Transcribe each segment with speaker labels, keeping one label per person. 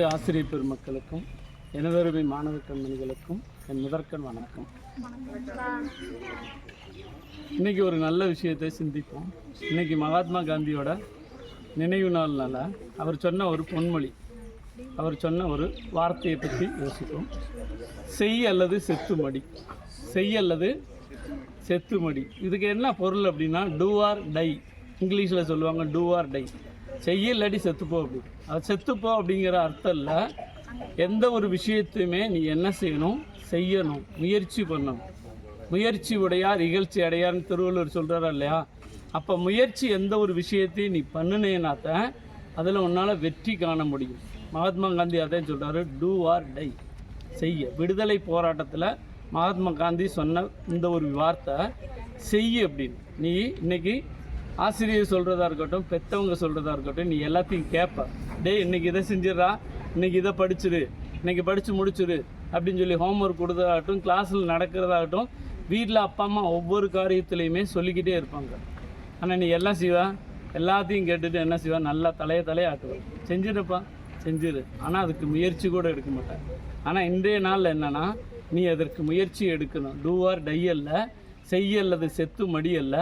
Speaker 1: அனைத்து ஆசிரியர் பெருமக்களுக்கும் எனதருமை மாணவ கண்மணிகளுக்கும் என் முதற்கண் வணக்கம். இன்னைக்கு ஒரு நல்ல விஷயத்தை சிந்திப்போம். இன்னைக்கு மகாத்மா காந்தியோட நினைவு நாள்னால அவர் சொன்ன ஒரு பொன்மொழி அவர் சொன்ன ஒரு வார்த்தையை பற்றி யோசிப்போம். செய் அல்லது செத்துமடி செய் அல்லது செத்துமடி. இதுக்கு என்ன பொருள் அப்படின்னா டூ ஆர் டை இங்கிலீஷில் சொல்லுவாங்க டூ ஆர் டை செய்ய இல்லாட்டி செத்துப்போ அப்படி அது செத்துப்போ அப்படிங்கிற அர்த்தம் இல்லை. எந்த ஒரு விஷயத்தையுமே நீ என்ன செய்யணும்? செய்யணும். முயற்சி பண்ணணும். முயற்சி உடையார் இகழ்ச்சி அடையார்னு திருவள்ளுவர் சொல்கிறாரா இல்லையா? அப்போ முயற்சி எந்த ஒரு விஷயத்தையும் நீ பண்ணினேனாத்தான் அதில் உன்னால் வெற்றி காண முடியும். மகாத்மா காந்தி அதான் சொல்கிறாரு டூ ஆர் டை செய்ய. விடுதலை போராட்டத்தில் மகாத்மா காந்தி சொன்ன இந்த ஒரு வார்த்தை செய்ய அப்படின்னு. நீ இன்றைக்கி ஆசிரியர் சொல்கிறதா இருக்கட்டும் பெற்றவங்க சொல்கிறதா இருக்கட்டும் நீ எல்லாத்தையும் கேட்ப டேய் இன்னைக்கு இதை செஞ்சிடறா இன்றைக்கி இதை படிச்சிரு இன்னைக்கு படித்து முடிச்சிரு அப்படின்னு சொல்லி ஹோம்ஒர்க் கொடுத்ததாகட்டும் கிளாஸில் நடக்கிறதாகட்டும் வீட்டில் அப்பா அம்மா ஒவ்வொரு காரியத்துலையுமே சொல்லிக்கிட்டே இருப்பாங்க. ஆனால் நீ எல்லாம் செய்வா? எல்லாத்தையும் கேட்டுட்டு என்ன செய்வா? நல்லா தலைய தலையாட்டுவேன் செஞ்சிருப்பா செஞ்சிரு. ஆனால் அதுக்கு முயற்சி கூட எடுக்க மாட்டேன் ஆனால் இன்றைய நாளில் என்னன்னா நீ அதற்கு முயற்சி எடுக்கணும். டூ ஆர் டையல்ல செய்ய அல்லது செத்து மடி அல்ல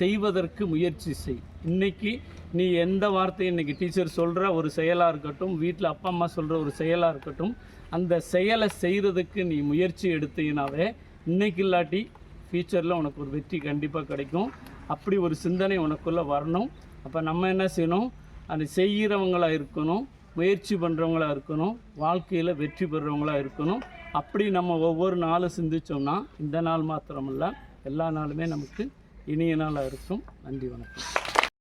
Speaker 1: செய்வதற்கு முயற்சி செய். இன்னைக்கு நீ எந்த வார்த்தையும் இன்னைக்கு டீச்சர் சொல்கிற ஒரு செயலாக இருக்கட்டும் வீட்டில் அப்பா அம்மா சொல்கிற ஒரு செயலாக இருக்கட்டும் அந்த செயலை செய்கிறதுக்கு நீ முயற்சி எடுத்தீங்கனாவே இன்னைக்கு இல்லாட்டி ஃபியூச்சரில் உனக்கு ஒரு வெற்றி கண்டிப்பாக கிடைக்கும். அப்படி ஒரு சிந்தனை உனக்குள்ளே வரணும். அப்போ நம்ம என்ன செய்யணும்? அது செய்கிறவங்களாக இருக்கணும் முயற்சி பண்ணுறவங்களாக இருக்கணும் வாழ்க்கையில் வெற்றி பெறுறவங்களாக இருக்கணும். அப்படி நம்ம ஒவ்வொரு நாளும் சிந்தித்தோம்னா இந்த நாள் மாத்திரமில்லை எல்லா நாளுமே நமக்கு இனிய நாளாக இருக்கும். நன்றி வணக்கம்.